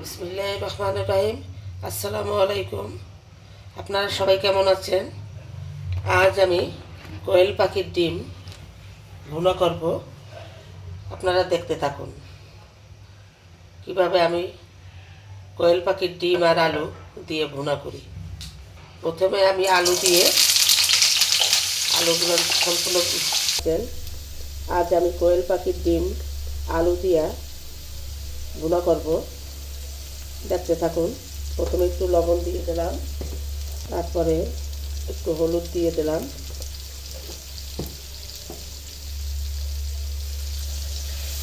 বিসমিল্লাহ রহমান রাহিম। আসসালামু আলাইকুম। আপনারা সবাই কেমন আছেন? আজ আমি কোয়েল পাখির ডিম ভুনা করব। আপনারা দেখতে থাকুন। কীভাবে আমি কোয়েল পাখির ডিম আর আলু দিয়ে ভুনা করি। প্রথমে আমি আলু দিয়ে আলুগুলো সম্পূর্ণ তেল আজ আমি কোয়েল পাখির ডিম আলু দিয়া ভুনা করব। দেখতে থাকুন। প্রথমে একটু লবণ দিয়ে দিলাম। তারপরে একটু হলুদ দিয়ে দিলাম।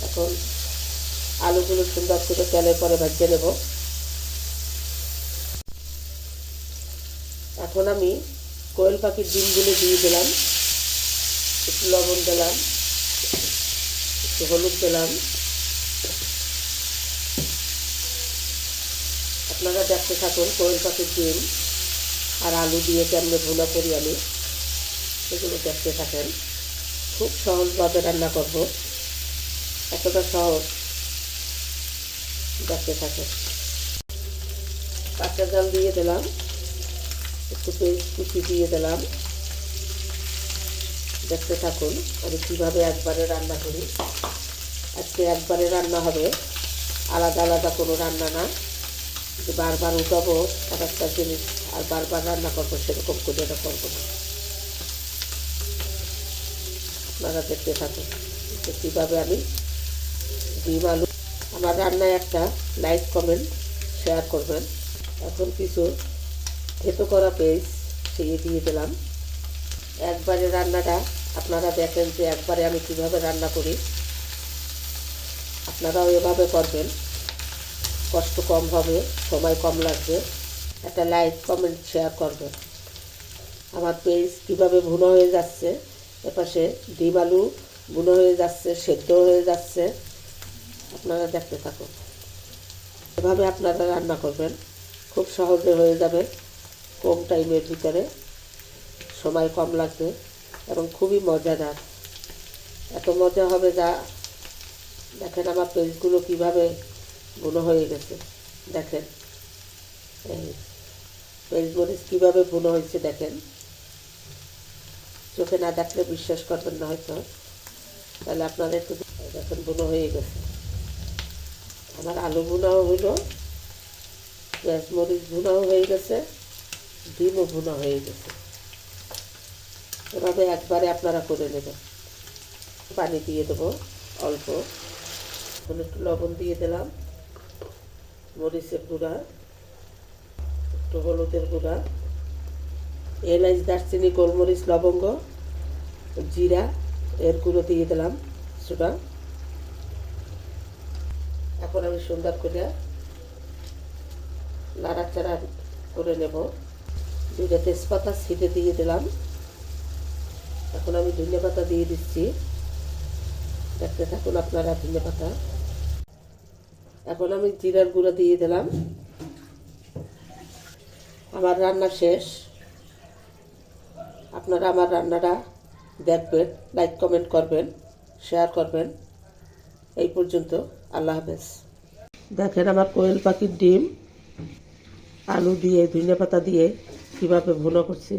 এখন আলুগুলো সুন্দর করে তেলের পরে ভাজিয়ে নেব। এখন আমি কোয়েল পাখির ডিমগুলো দিয়ে দিলাম। একটু লবণ দিলাম। একটু হলুদ দিলাম। আপনারা দেখতে থাকুন, কোয়েল পাখির ডিম আর আলু দিয়ে কেমনে ভুনা করি আমি সেগুলো দেখতে থাকেন। খুব সহজভাবে রান্না করব, এতটা সহজ। দেখতে থাকেন। কাঁচা জাল দিয়ে দিলাম, একটু পেস্ট কুচি দিয়ে দিলাম। দেখতে থাকুন, আমি কীভাবে একবারে রান্না করি। আজকে একবারে রান্না হবে, আলাদা আলাদা কোনো রান্না না। বারবার উঠাবো এক একটা জিনিস আর বারবার রান্না করব, সেরকম করে এটা করব না। আপনারা দেখতে থাকুন যে কীভাবে আমি ডিম আলু, আমার রান্নায় একটা লাইক, কমেন্ট, শেয়ার করবেন। এখন কিছু থেতো করা পেজ সেই দিয়ে দিলাম। একবারে রান্নাটা আপনারা দেখেন যে একবারে আমি কীভাবে রান্না করি। আপনারাও এভাবে করবেন। কষ্ট কম হবে, সময় কম লাগবে, একটা লাইক কমেন্ট শেয়ার করবেন। আমার পেজ কীভাবে ভুনো হয়ে যাচ্ছে, এপাশে ডিম আলু বুনো হয়ে যাচ্ছে, সেদ্ধ হয়ে যাচ্ছে, আপনারা দেখতে থাকুন। এভাবে আপনারা রান্না করবেন, খুব সহজে হয়ে যাবে, কম টাইমের ভিতরে, সময় কম লাগবে এবং খুবই মজাদার। এত মজা হবে যা দেখেন আমার পেজগুলো কীভাবে বুনো হয়ে গেছে। দেখেন। এই পেঁয়াজ মরিচ কীভাবে বুনো হয়েছে দেখেন। চোখে না দেখলে বিশ্বাস করবেন না হয়তো। তাহলে আপনারা একটু দেখেন বুনো হয়ে গেছে। আমার আলু ভুনাও হইল পেঁয়াজ মরিচ ভুনাও হয়ে গেছে, ডিমও ভুনা হয়ে গেছে। এভাবে একবারে আপনারা করে নেবেন। পানি দিয়ে দেবো, অল্প। একটু লবণ দিয়ে দিলাম। মরিচের গুঁড়া, একটু হলুদের গুঁড়া এলাচ দারচিনি, গোলমরিচ, লবঙ্গ, জিরা, এর গুঁড়ো দিয়ে দিলাম সেটা। এখন আমি সুন্দর করে নাড়াচাড়া করে নেব। দুইটা তেজপাতা ছিটে দিয়ে দিলাম। এখন আমি ধনে পাতা দিয়ে দিচ্ছি। দেখতে থাকুন আপনারা ধনে পাতা। এখন আমি জিরার গুঁড়ো দিয়ে দিলাম। আমার রান্না শেষ। আপনারা আমার রান্নাটা দেখবেন লাইক কমেন্ট করবেন শেয়ার করবেন। এই পর্যন্ত আল্লাহ হাফেজ। দেখেন আমার কোয়েল পাখির ডিম, আলু দিয়ে ধনে পাতা দিয়ে কীভাবে ভুনো করছি।